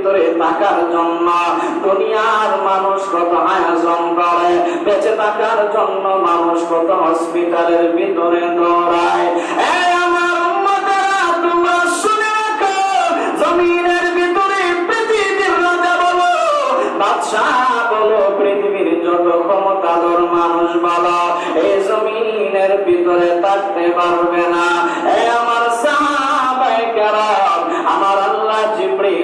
ভিতরে থাকার জন্য দুনিয়ার মানুষ কত আয়োজন করে, বেঁচে থাকার জন্য মানুষ কত হসপিটালের ভিতরে দৌড়ায়। ভিতরে ভিতরে থাকতে পারবে না। এই আমার আমার আল্লাহ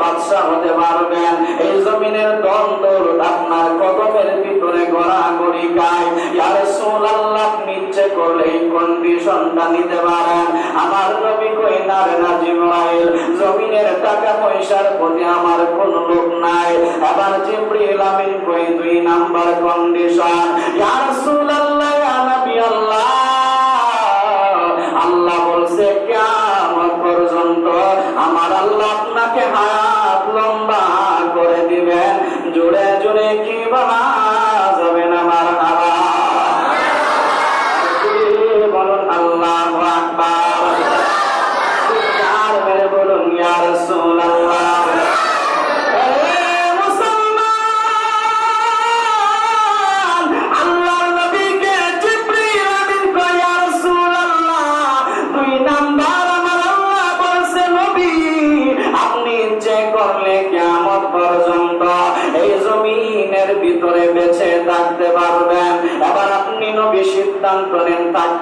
বাদশাহ হতে পারবেন। এই জমিনের আপনার কদমের ভিতরে গায় ইয়ার সোল নিচ্ছে করলে এই কন্ডিশনটা নিতে পারেন। আমার নবী কই, না রে না জমিনের টাকা পয়সার প্রতি আমার কোন লোক নাই। আবার জিব্রিল আমিন কই, দুই নাম্বার কন্ডিশন ইয়া রাসূলুল্লাহ, ইয়া আল্লাহ আল্লাহ জোরে জোরে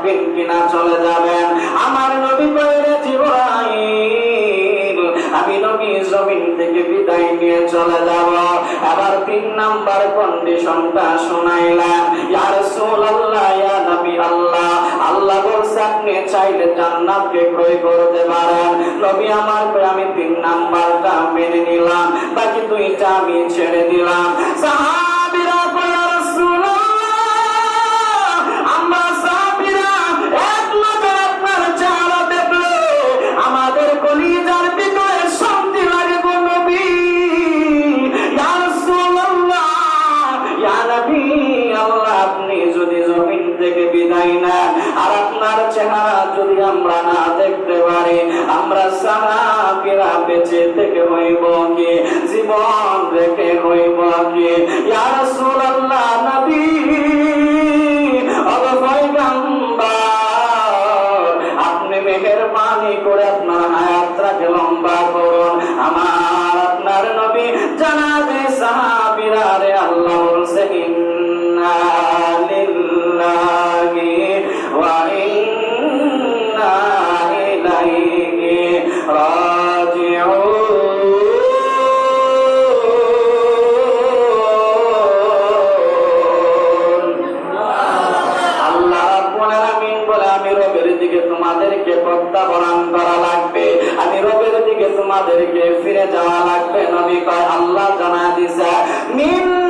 থাকবেন কিনা চলে যাবেন। আমার নবী কইরে জিবরাইল, আমি নবী জমিন থেকে বিদায় নিয়ে চলে যাব। আবার তিন নাম্বার কন্ডিশনটা শোনাইলাম ইয়া রাসূলুল্লাহ, ইয়া নবী আল্লাহ আল্লাহ বলছে, আপনি চাইলে জান্নাতকে ক্রয় করতে পারেন। নবী আমার আমি তিন নাম্বারটা মেনে নিলাম, বাকি দুইটা আমি ছেড়ে দিলাম। সাহাবীরা চেহারা যদি আমরা না দেখতে পারি, আমরা সারা সাহাবীরা বেঁচে থেকে হইব কি? জীবন রেখে হইব কি? ইয়া রাসূলুল্লাহ, নবী! আপনি মেহেরবানি করে আপনার লম্বা করুন। আমার আপনার নবী, জানাবে সাহাবীরা রে আল্লাহ বলছে যাওয়া লাগবে। নবী কয় আল্লাহ জানা দিছে মিন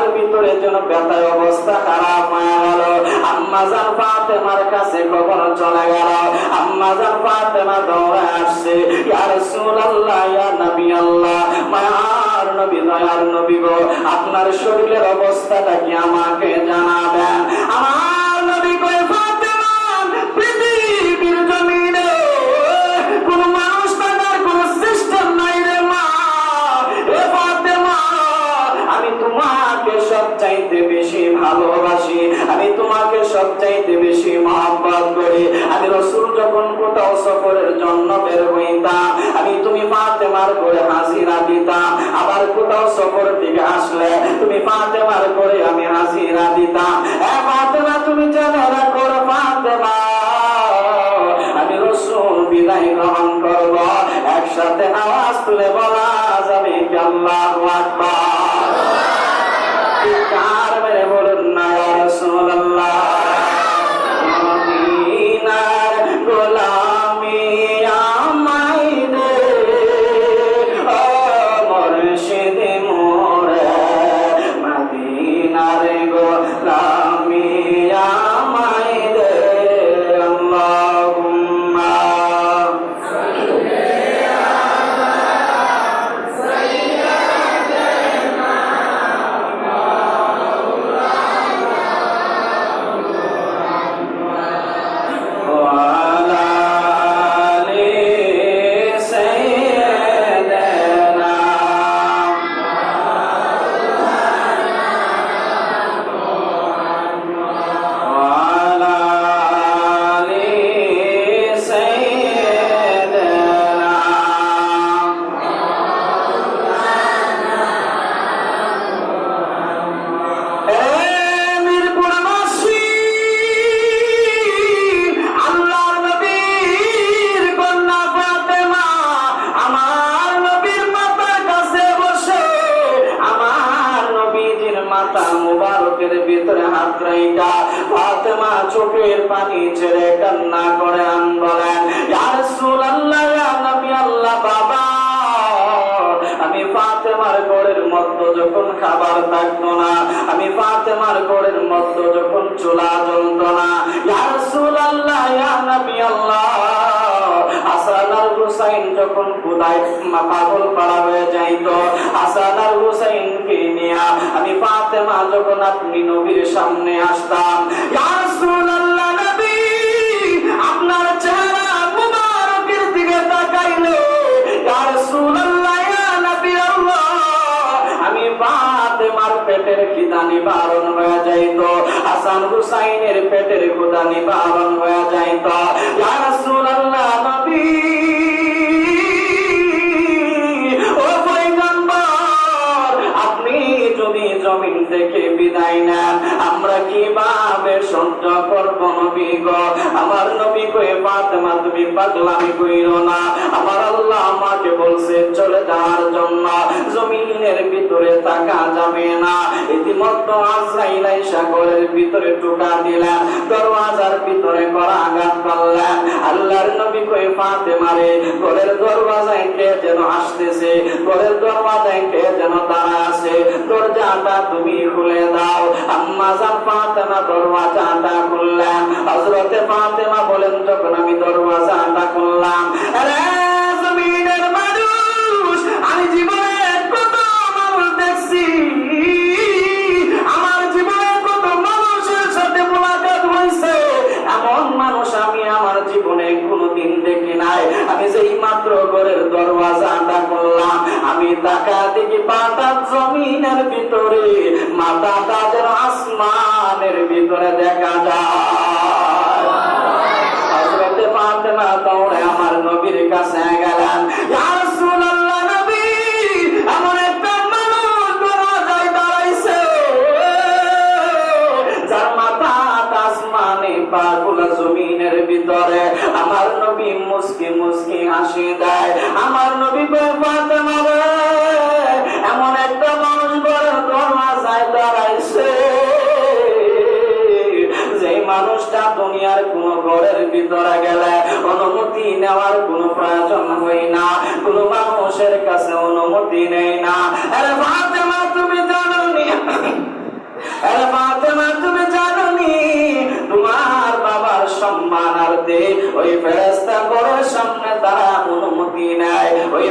মাথার ভিতরে যেন ব্যথায় অবস্থা খারাপ হয়ে গেল। আম্মা জান ফাতেমার কাছে খবর চলে গেল। ফাতেমা দৌড়ে আসছে। নবী আল্লাহ, মায়ার নবী, দয়ার নবী গো, আপনার শরীরের অবস্থাটা কি আমাকে জানাবেন? আমার নবী কয়ে ভালোবাসি। আমি তোমাকে সবচাইতে বেশি মহব্বত করি। আমি রসুল যখন কোথাও সফরের জন্য বের হইতাম, আমি তুমি ফাতেমার করে হাজিরা দিতাম। আবার কোথাও সফর থেকে আসলে তুমি ফাতেমার করে আমি হাজিরা দিতাম। এ ফাতেমা, তুমি জেনে রাখো রে ফাতেমা। আমি রসুল বিদায় গ্রহণ করব। একসাথে আওয়াজ তুলে বলা যাবে আল্লাহু আকবার। রাইখা ফাতেমা চোখের পানি ছেড়ে কান্না করে আন বলেন, ইয়া রাসূলুল্লাহ নবী আল্লাহ, বাবা, আমি ফাতেমার ঘরের মধ্যে যখন খাবার থাকতো না, আমি ফাতেমার ঘরের মধ্যে যখন চুলা জ্বলত না, ইয়া রাসূলুল্লাহ, ইয়া নবী আল্লাহ আর হুসাইন যখন খুদায় পাগল পাড়া হয়ে যাইতো, হাসান আর হুসাইনকে নিয়ে আমি ফাতেমা যখন আপনি নবীর সামনে আসতাম পেটের খিদা নিবারণ হয়ে যাইতো, হাসান হুসাইনের পেটের ক্ষুদা নিবারণ হয়ে যাইতো, ইয়া রাসূলুল্লাহ থেকে না। আমরা কি কীভাবে আমার নবী কয়ে ফাতেমা, তুমি পাগলামি কইরো না। আমার আল্লাহ আমাকে বলছে, চলে যাওয়ার জন্য জমিনের ভিতরে থাকা যাবে না। ইতিমধ্যে আজরাইল আইসা ঘরের ভিতরে টোকা দিলেন, দরওয়াজার ভিতরে করা আঘাত করলেন। আল্লাহর নবী কয়ে ফাতেমারে ঘরের দরওয়াজায় কে যেন আসতেছে? ঘরের দরওয়াজায় কে যেন দাঁড়া আছে? দরজাটা তুমি খুলে দাও। আম্মা জান ফাতেমা চাঁদা করলাম হজরতে ফাতেমা বলেন যখন আমি দরওয়াজা আটা করলাম আমি জীবনে কত মানুষ দেখছি। আমার জীবনে কত মানুষের সাথে মোলাকাত হয়েছে। এমন মানুষ আমি আমার জীবনে কোনোদিন দেখি নাই। আমি সেই মাত্র ঘরের দরওয়াজা আটা আমি তাকা দেখি পাতা জমিনের ভিতরে মাতা তাদের আসমানের ভিতরে দেখা যায়। আমার নবীর কাছে গেলাম ওই ফেরেস্তা ঘরের সামনে তারা অনুমতি নেয় ওই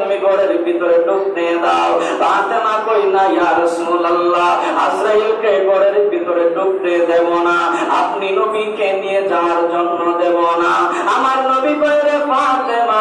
তুমি ঘরের ভিতরে ঢুকতে দাও। ফাতেমা কই না, ইয়া রাসূলুল্লাহ, আজরাইলকে ঘরের ভিতরে ঢুকতে দেব না। আপনি নবীকে নিয়ে যাওয়ার জন্য দেব না। আমার নবী করে রে ফাতেমা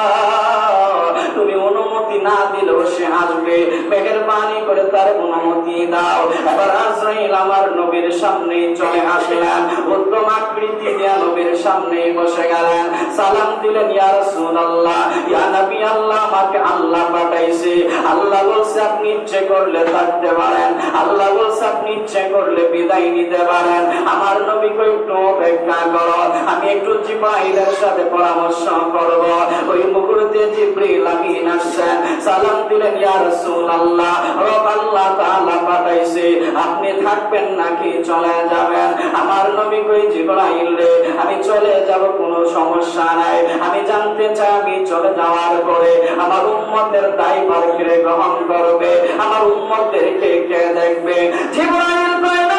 না দিলেও সে আসবে মেহেরবানি করে তার অনুমতি দাও। এবার আজরাইল আমার নবীর সামনে চলে আসলেন। উত্তম আকৃতি দিয়া নবীর সামনে বসে গেলেন। সালাম দিলেন, ইয়া রাসূলুল্লাহ, ইয়া নবী আল্লাহ, আমাকে আল্লাহ পাঠাইছে। আল্লাহ বলছে, আপনি ইচ্ছে করলে থাকতে পারেন। আল্লাহ বলছে, আপনি ইচ্ছে করলে বিদায় নিতে পারেন। আমার নবী কই একটু অপেক্ষা করো। আমি একটু জিব্রাইলের সাথে পরামর্শ করব। ওই মুহূর্তে জিব্রাইল আমিন আসছেন। সালাম দিলেন, ইয়া রাসূলুল্লাহ, রব আল্লাহ তাআলা পাঠাইছে। আপনি থাকবেন নাকি চলে যাবেন? আমার নবী কই, জিব্রাইল রে, আমি চলে যাব, কোনো সমস্যা নাই। আমি জানতে চাই আমি চলে যাওয়ার পরে আমার উম্মতের দায়ভার কে গ্রহণ করবে। আমার উম্মতদের কে দেখবে? জিব্রাইল কয়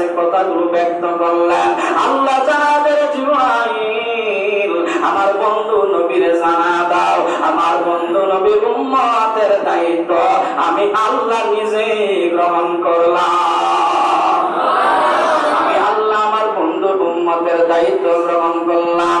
কাছে কথাগুলো ব্যক্ত করলেন আল্লাহ জানাবের জুয়াইল আমার বন্ধু নবীর জানা দাও। আমার বন্ধু নবীর উম্মতের দায়িত্ব। আমি আল্লাহ নিজে গ্রহণ করলাম। আমি আল্লাহ আমার বন্ধু উম্মতের দায়িত্ব গ্রহণ করলাম।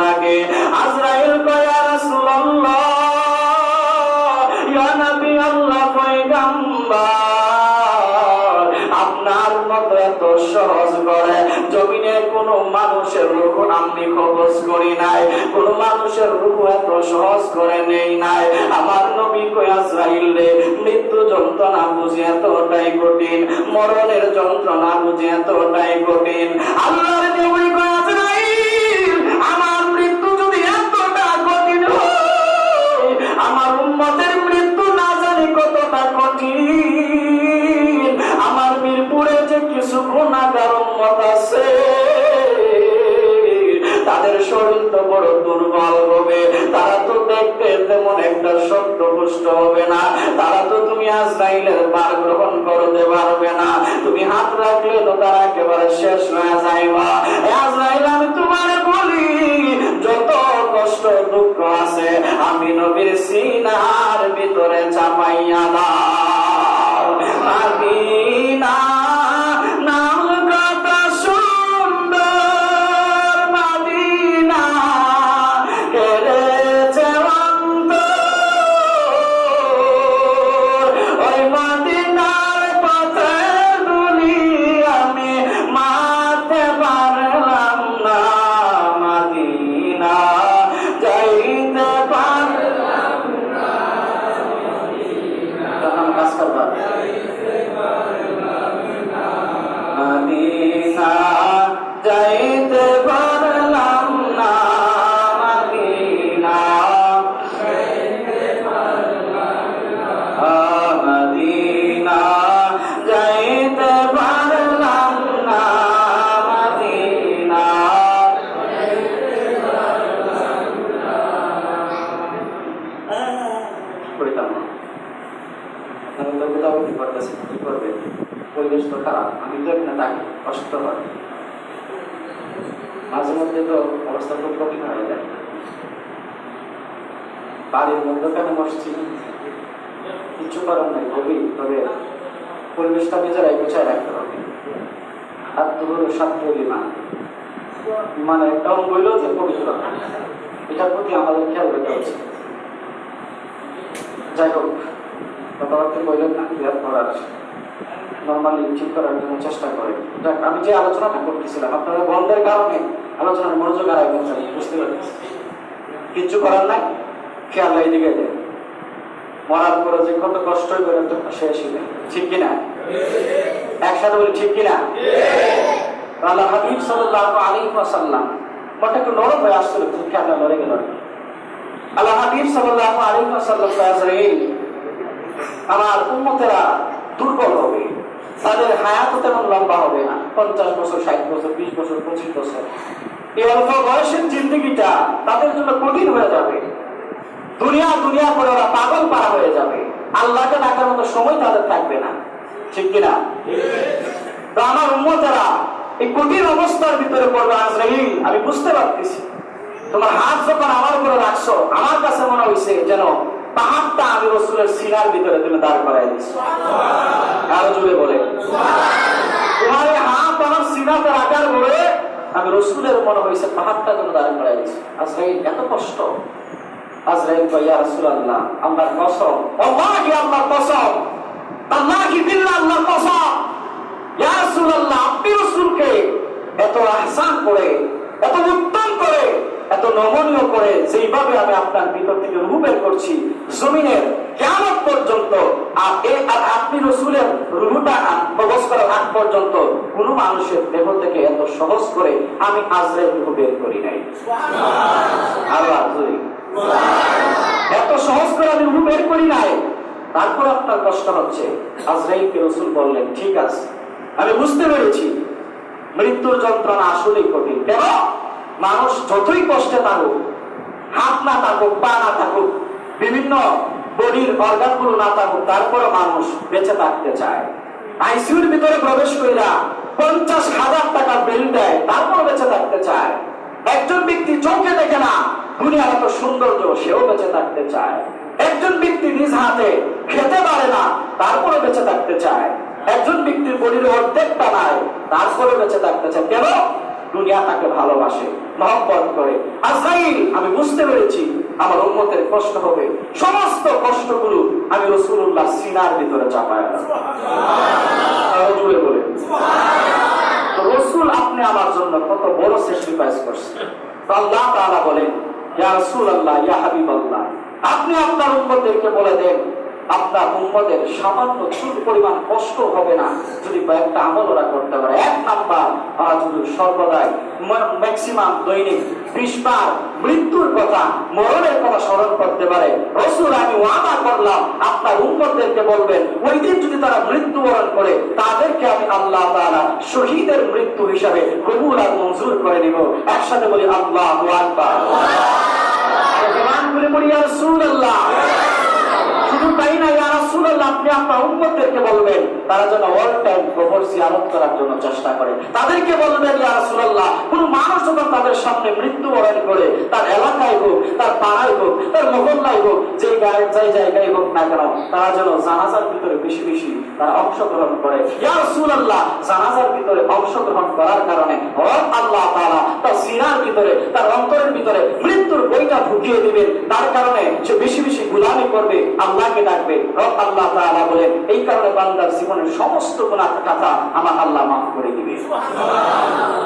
নাকি আজরাইল কয় রাসূলুল্লাহ, ইয়া নবী আল্লাহ আপনার মতো এত সহজ করে জমিনে কোনো মানুষের আমি করি নাই, কোন মানুষের এত সহজ করে নেই নাই। আমার নবী রে, মৃত্যু যন্ত্রণা বুঝি এতটাই কঠিন, মরণের যন্ত্রণা বুঝি এতটাই কঠিন। আল্লাহর নবী কই একটা শক্ত পুষ্ট হবে না। তারা তো তুমি আজরাইলের বার গ্রহণ করতে পারবে না। তুমি হাত রাখলে তো তারা একেবারে শেষ হয়ে যাইবা। আজরাইল, আমি তোমার বলি, যত কষ্ট দুঃখ আছে, আমি নবীর সিনার ভিতরে চাপাইয়া দাও। নাম না কাজ কিছু ইমান মানে যে এটার প্রতি আমাদের খেয়াল রাখা উচিত যাই হোক, কথাবার্তা না করার নর্মালি ঠিক করার জন্য চেষ্টা করে যাক, আমি যে আলোচনাটা করতেছিলাম, আপনারা বন্ধের কারণে আলোচনার মনোযোগ আর বুঝতে পারছি কিচ্ছু করার নাই, খেয়াল এইদিকে দেয় মরার পরে যে কত কষ্ট করে একটা শেষ হবে ঠিক কিনা? একসাথে বলি, ঠিক কিনা? আল্লাহ হাবিব সাল্লাল্লাহু আলাইহি ওয়াসাল্লাম মনটা একটু নরম হয়ে আসছিল তুমি খেয়াল লড়ে গেল। আল্লাহ হাবিব আলাইহি ওয়াসাল্লাম আজরাইল, আমার উম্মতেরা দুর্বল হবে, তাদের হায়াত তেমন লম্বা হবে না, পঞ্চাশ বছর, ষাট বছর, বিশ বছর, পঁচিশ বছর। এই অল্প বয়সের জিন্দগিটা তাদের জন্য কঠিন হয়ে যাবে। দুনিয়া দুনিয়া করে ওরা পাগল পারা হয়ে যাবে। আল্লাহকে ডাকার মতো সময় তাদের থাকবে না। ঠিক কিনা? তো আমার উম্মতেরা এই কঠিন অবস্থার ভিতরে পড়বে আজরাইল আমি বুঝতে পারতেছি। তোমার হাত যখন আমার উপরে রাখছো আমার কাছে মনে হয়েছে যেন পাহাড়টা আমি রসুলের সিনার ভিতরে তুমি দাঁড় করাই দিচ্ছ আরও জুড়ে বলে। তোমার এই হাত আমার সিনাতে রাখার পরে আমি রসুলের মনে হয়েছে পাহাড়টা তুমি দাঁড় করাই দিচ্ছ আজরাইল এত কষ্ট। আজরাইল কয় ইয়া রাসূলুল্লাহ আল্লাহর কসম ওয়াল্লাহি আল্লাহর কসম আল্লাহি বিল্লাহ আল্লাহর কসম ইয়া রাসূলুল্লাহ আপনি রাসূলকে এত আহসান করে এত উত্তম করে এত নমনীয় করে যেইভাবে আমি আপনার ভিতর থেকে রূহ বের করছি জমিনের কিয়ামত পর্যন্ত আর এ- আর আপনি রসুলের রুহুটা প্রবেশ করার আগ পর্যন্ত কোনো মানুষের দেহ থেকে এত সহজ করে আমি আজরাইল রুহ বের করি নাই আল্লাহ। এত সহজ করে আমি রূপ বের করি নাই। তারপর আপনার কষ্ট হচ্ছে। আজরাইলকে রসুল বললেন, ঠিক আছে, আমি বুঝতে পেরেছি। মৃত্যুর যন্ত্রণা আসলেই কঠিন। কেন? মানুষ যতই কষ্টে থাকুক, হাত না থাকুক, পা না থাকুক, বিভিন্ন বডির অর্গানগুলো না থাকুক তারপরে মানুষ বেঁচে থাকতে চায়। আইসিউর ভিতরে প্রবেশ কইরা পঞ্চাশ হাজার টাকা বিল দেয় তারপর বেঁচে থাকতে চায়। একজন ব্যক্তি চোখে দেখে না দুনিয়ার এত সৌন্দর্য সেও বেঁচে থাকতে চায়। একজন ব্যক্তি নিজ হাতে খেতে পারে না তারপরে বেঁচে থাকতে চায়। একজন ব্যক্তির বডির অর্ধেকটা নাই তারপরে বেঁচে থাকতে চায়। কেন? দুনিয়া তাকে ভালোবাসে মহব্বত করে। আজরাইল আমি বুঝতে পেরেছি আমার উন্মতের কষ্ট হবে সমস্ত কষ্টগুলো আমি রসুল্লাহ সিনার ভিতরে চাপায় বলে রসুল আপনি আমার জন্য কত বড় স্যাক্রিফাইস করছেন। আল্লাহ তাআলা বলেন, ইয়া রাসূলুল্লাহ, ইয়া হাবিবাল্লাহ। আপনি আপনার উম্মতদেরকে বলে দেন আপনার উম্মতের সামান্য চুল পরিমাণ কষ্ট হবে না। যদি কয়েকটা আমল ওরা করতে পারে। এক নাম্বার ওরা যদি সর্বদাই ম্যাক্সিমাম দৈনিক বিশ বার মৃত্যুর কথা মরণের কথা স্মরণ করতে পারে। রসুল আমি ওয়াদা করলাম আপনার উম্মতদেরকে বলবেন ওই দিন যদি তারা মৃত্যুবরণ করে তাদেরকে আমি আল্লাহ তাআলা শহীদের মৃত্যু হিসাবে কবুল আর মঞ্জুর করে নিব। একসাথে বলি আল্লাহ আকবার। জবান রাসূলুল্লাহ। শুধু তাই না ইয়া রাসূলুল্লাহ, আপনি আপনার উম্মতদেরকে বলবেন, তারা যেন অল টাইম কবর জিয়ারত করার জন্য চেষ্টা করে। তাদেরকে বলবেন, ইয়া রাসূলুল্লাহ, কোন মানুষ যখন তাদের সামনে মৃত্যুবরণ করে, তার এলাকায় হোক, তার পাড়ায় হোক, তার মহল্লায় হোক, যে গায়ে, যে জায়গায় হোক না কেন, তারা যেন জানাজার ভিতরে বেশি বেশি তারা অংশগ্রহণ করে। ইয়া রাসূলুল্লাহ, জানাজার ভিতরে অংশগ্রহণ করার কারণে আল্লাহ তাআলা তার সিনার ভিতরে, তার অন্তরের ভিতরে মৃত্যুর বইটা ঢুকিয়ে দিবেন। তার কারণে সে বেশি বেশি গুলামি করবে, আল্লাহকে ডাকবে। রব আল্লাহ তাআলা বলেন, এই কারণে বান্দার জীবনের সমস্ত গুনাহ কথা আমার আল্লাহ মাফ করে দিবে।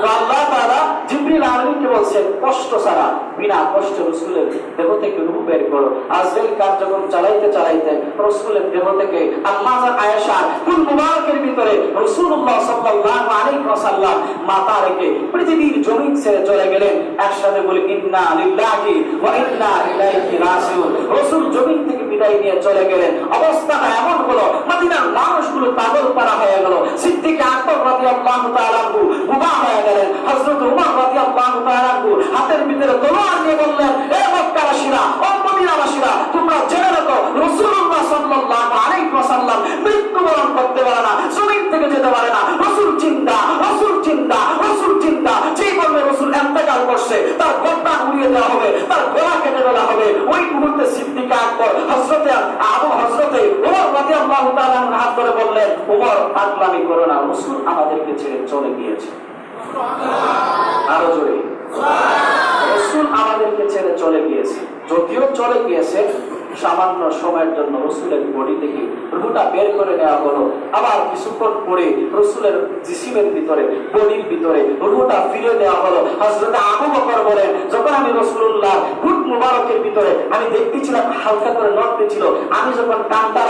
তো আল্লাহ তাআলা জিবরিল আলামিনকে বলছেন, কষ্ট ছাড়া বিনা কষ্ট রাসূলের দেহ থেকে রূহ বের করো। কাজ যখন চালাইতে চালাইতে রাসূলের দেহ থেকে আম্মা মুবারকের ভিতরে সাল্লাল্লাহু আলাইহি ওয়াসাল্লাম মাথা রেখে পৃথিবীর জমিন ছেড়ে চলে গেলেন। একসাথে বলি, ইন্না লিল্লাহি ওয়া ইন্না ইলাইহি রাসূল জমিন থেকে বিদায় নিয়ে চলে গেলেন। এমন হলো মানুষগুলো পাগল পারা হয়ে গেল। আকবর আনহু বুবা হয়ে গেলেন। রাদিয়াল্লাহু তাআলা আনহু হাতের ভিতরে তলোয়ার নিয়ে বললেন, এ মক্কাবাসীরা, ও মদিনাবাসীরা, তোমরা জেনে রাখো, রাসূলুল্লাহ সাল্লাল্লাহু আলাইহি ওয়াসাল্লাম মৃত্যুবরণ করতে পারে না, জমিন থেকে যেতে পারে না। রাসূল চিন্তা রাসূল চিন্তা রাসূল করছে তার গন্ডা উড়িয়ে দেওয়া হবে, তার গলা কেটে দেওয়া হবে। ওই মুহূর্তে সিদ্দিকা আকবর হসরতে আবু হসরতে ওমর রাদিয়াল্লাহু তাআলা আনহু হাত ধরে বললেন ওমর পাগলামি করো না, রসুল আমাদেরকে ছেড়ে চলে গিয়েছে। আরও জোরে। রসুল আমাদেরকে ছেড়ে চলে গিয়েছে। যদিও চলে গিয়েছে সামান্য সময়ের জন্য রসুলের বডি থেকে রুহুটা বের করে নেওয়া হলো। আবার কিছুক্ষণ পরে রসুলের জিসিমের ভিতরে, বডির ভিতরে রুহুটা ফিরে দেওয়া হলো। হজরত আবু বকর বলেন, যখন আমি রসুল্লাহ হুট মুবারকের ভিতরে, আমি দেখতেছিলাম হালকা করে নড়তেছিল আমি যখন মিরপুরবাসী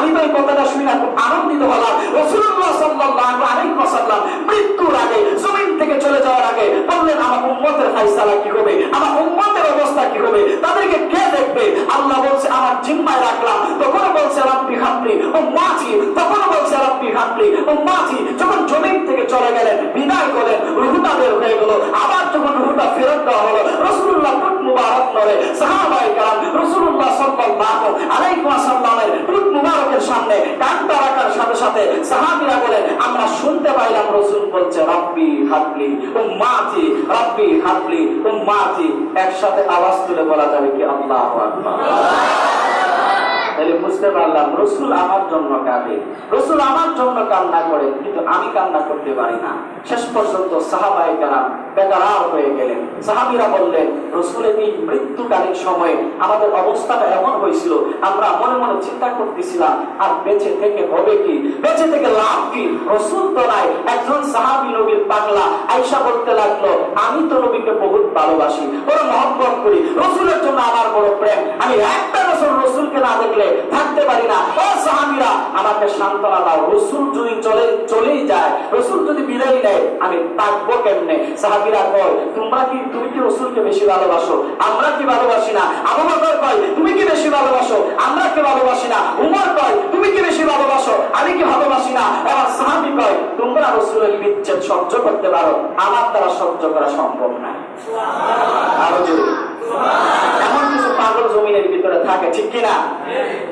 আমি কথাটা শুনে খুব আনন্দিত হলাম। রসুল্লাহ সাল্লাল্লাহু আলাইহি ওয়াসাল্লাম মৃত্যুর আগে, জমিন থেকে চলে যাওয়ার আগে বললেন, আমার উম্মতের ফাইসালা কি হবে? আমার উম্মতের অবস্থা কি হবে? তাদেরকে কে দেখবে? আল্লাহ বলছে, আমার জিম্মায় রাখলাম। তখন বলছে, রাব্বি হাবলি ও মাঝি তখন বলছে, রাব্বি হাবলি ও মাঝি যখন জমিন থেকে চলে গেলেন, বিদায় করলেন রুহুটা বের হয়ে গেল। আবার যখন রুহুটা ফেরত দেওয়া হলো রসুল্লাহ মুবারক করে সাহাবাই কালাম রসুল্লাহ সাল্লাল্লাহু আলাইহি ওয়াসাল্লামের টুট মুবারকের সামনে কান্তা রাখার সাথে সাথে সাহাবিরা বলেন, আমরা শুনতে পাইলাম রসুল বলছে, রাব্বি হাতলি ও মাজি রাব্বি হাতলি ও মাজি একসাথে আওয়াজ তুলে বলা যাবে কি আল্লাহ আকবার। তাহলে বুঝতে পারলাম, রসুল আমার জন্য কাঁদে। রসুল আমার জন্য কান্না করে, কিন্তু আমি কান্না করতে পারি না। শেষ পর্যন্ত সাহাবাই কালাম বেকারার হয়ে গেলেন। সাহাবিরা বললেন, রসুলের এই মৃত্যুকালীন সময়ে আমাদের অবস্থাটা এমন হয়েছিল, আমরা মনে মনে চিন্তা করতেছিলাম, আর বেঁচে থেকে হবে কি? বেঁচে থেকে লাভ কি? রসুল তো নাই একজন সাহাবি নবীর পাগলা আইসা বলতে লাগল, আমি তো নবীকে বহুত ভালোবাসি বড় মহব্বত করি। রসুলের জন্য আমার বড় প্রেম। আমি একটা বছর রসুলকে না দেখলে থাকতে পারি না। ও সাহাবিরা, আমাকে সান্ত্বনা দাও। রসুল যদি চলে, চলেই যায়, রসুল যদি বিদায় নেয়, আমি থাকব কেমনে? সাহাবিরা কয়, তোমরা কি, তুমি কি রসুলকে বেশি ভালোবাসো? আমরা কি ভালোবাসি না? আবু বকর কয়, তুমি কি বেশি ভালোবাসো? আমরা কি ভালোবাসি না? উমর কয়, তুমি কি বেশি ভালোবাসো? আমি কি ভালোবাসি তোমরা রসুলের বিচ্ছেদ সহ্য করতে পারো, আমার দ্বারা সহ্য করা সম্ভব না। এমন কিছু পাগল জমিনের ভিতরে থাকে, ঠিক কিনা?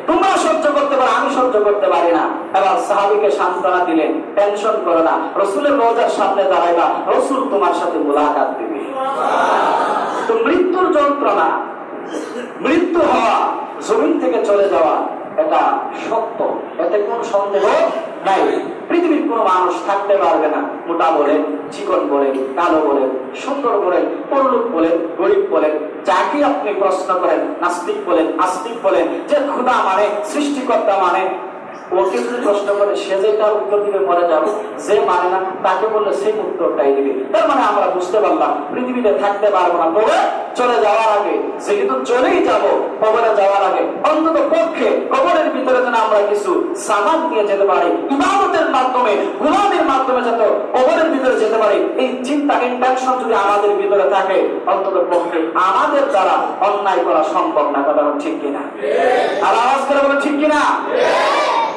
তোমরা সহ্য করতে পারো, আমি সহ্য করতে পারি না। এবার সাহাবিকে সান্ত্বনা দিলেন, টেনশন করো না, রসুলের রোজার সামনে দাঁড়াইবা, রসুল তোমার সাথে মুলাকাত দিবে। তো মৃত্যুর যন্ত্রণা, মৃত্যু হওয়া, জমিন থেকে চলে যাওয়া এটা সত্য। এতে কোন সন্দেহ নাই। পৃথিবীর কোনো মানুষ থাকতে পারবে না। মোটা বলেন চিকন বলেন কালো বলেন সুন্দর বলেন পল্লুক বলেন গরিব বলেন যাকে আপনি প্রশ্ন করেন, নাস্তিক বলেন, আস্তিক বলেন, যে ক্ষুদা মানে সৃষ্টিকর্তা মানে ওকে যদি প্রশ্ন করে সে যেটা উত্তর দিবে মরে যাব। যে মানে না তাকে বললে উত্তরটাই দিবে। তার মানে আমরা বুঝতে পারলাম পৃথিবীতে থাকতে পারব না। তবে চলে যাওয়ার আগে যেহেতু চলেই যাব কবরে যাওয়ার আগে অন্তত পক্ষে কবরের ভিতরে যেন আমরা কিছু সামান নিয়ে যেতে পারি ইবাদতের মাধ্যমে গুলামের মাধ্যমে যাতে কবরের ভিতরে যেতে পারি এই চিন্তা ইন্টেনশন যদি আমাদের ভিতরে থাকে অন্তত পক্ষে আমাদের দ্বারা অন্যায় করা সম্ভব না। কথা ঠিক কিনা? আর আওয়াজ করে বলুন ঠিক কিনা?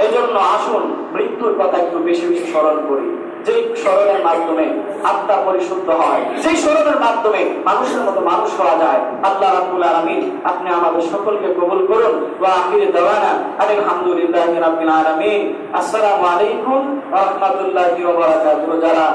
এই জন্য আসুন, মৃত্যুর কথা একটু বেশি বেশি স্মরণ করি। যে স্মরণের মাধ্যমে আত্মা পরিশুদ্ধ হয় সেই স্মরণের মাধ্যমে মানুষের মতো মানুষ হওয়া যায়, আল্লাহ রাব্বুল আলামিন আপনি আমাদের সকলকে কবুল করুন। ওয়া আখির দাওয়ানা আলহামদুলিল্লাহি রাব্বিল আলামিন। আসসালামু আলাইকুম ওয়া রাহমাতুল্লাহি ওয়া বারাকাতুহু। যারা